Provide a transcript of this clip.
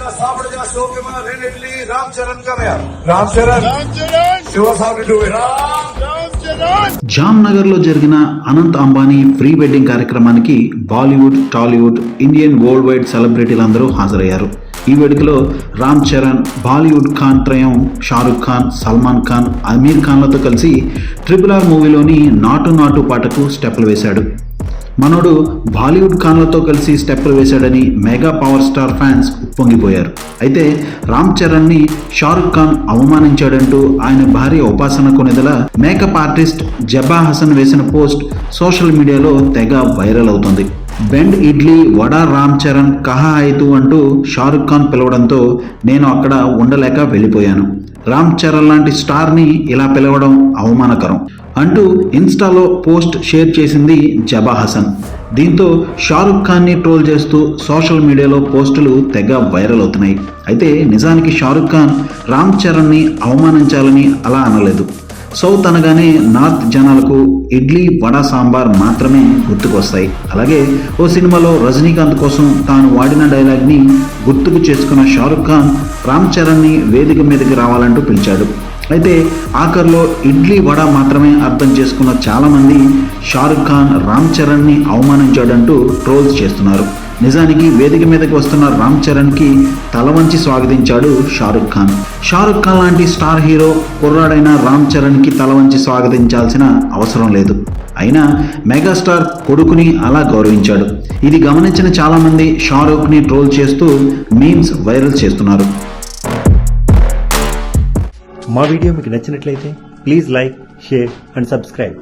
इतना साबड़ जा शो के मैं रेन इटली रामचरण का मैं Ramcharan she was how to do it Jamnagar లో జరిగిన అనంత్ అంబానీ ప్రీ వెడ్డింగ్ కార్యక్రమానికి Bollywood Tollywood Indian worldwide సెలబ్రిటీలందరూ హాజరయ్యారు ఈ వేడుకలో రామ్ చరణ్ బాలీవుడ్ ఖాన్ త్రయం షారుఖ్ ఖాన్ సల్మాన్ ఖాన్ అమీర్ ఖాన్లతో కలిసి ట్రిపుల్ ఆర్ మూవీలోని నాటు నాటు పాటకు స్టెప్పులు వేశాడు మనోడు బాలీవుడ్ ఖాన్లతో కలిసి స్టెప్పులు వేశాడని మెగా పవర్ స్టార్ ఫ్యాన్స్ ఉప్పొంగిపోయారు. అయితే రామ్ చరణ్ని షారుఖ్ ఖాన్ అవమానించాడంటూ ఆయన భార్య ఉపాసన కొనిదల మేకప్ ఆర్టిస్ట్ జబా హసన్ వేసిన పోస్ట్ సోషల్ మీడియాలో తెగ వైరల్ అవుతుంది. బెండ్ ఇడ్లీ వడా రామ్ చరణ్ కహా హైతు అంటూ షారుఖ్ ఖాన్ పిలవడంతో నేను అక్కడ ఉండలేక వెళ్ళిపోయాను. రామ్ చరణ్ లాంటి స్టార్ని ఇలా పిలవడం అవమానకరం అంటూ ఇన్స్టాలో పోస్ట్ షేర్ చేసింది జబా హసన్. దీంతో షారుఖ్ ఖాన్ని ట్రోల్ చేస్తూ సోషల్ మీడియాలో పోస్టులు తెగ వైరల్ అవుతున్నాయి. అయితే నిజానికి షారుఖ్ ఖాన్ రామ్ చరణ్ని అవమానించాలని అలా అనలేదు. సౌత్ అనగానే నార్త్ జనాలకు ఇడ్లీ వడ సాంబార్ మాత్రమే గుర్తుకొస్తాయి. అలాగే ఓ సినిమాలో రజనీకాంత్ కోసం తాను వాడిన డైలాగ్ని గుర్తుకు చేసుకున్న షారుఖ్ ఖాన్ రామ్ చరణ్ని వేదిక మీదకి రావాలంటూ పిలిచాడు. అయితే ఆఖర్లో ఇడ్లీ వడ మాత్రమే అర్థం చేసుకున్న చాలామంది షారుఖ్ ఖాన్ రామ్ చరణ్ని అవమానించాడంటూ ట్రోల్స్ చేస్తున్నారు. నిజానికి వేదిక మీదకి వస్తున్న రామ్ చరణ్కి తల వంచి స్వాగతించాడు షారుఖ్ ఖాన్. షారుఖ్ ఖాన్ లాంటి స్టార్ హీరో కుర్రాడైన రామ్ చరణ్కి తల వంచి స్వాగతించాల్సిన అవసరం లేదు. అయినా మెగాస్టార్ కొడుకుని అలా గౌరవించాడు. ఇది గమనించిన చాలామంది షారుఖ్ని ట్రోల్ చేస్తూ మీమ్స్ వైరల్ చేస్తున్నారు. మా వీడియో మీకు నచ్చినట్లయితే please like share and subscribe.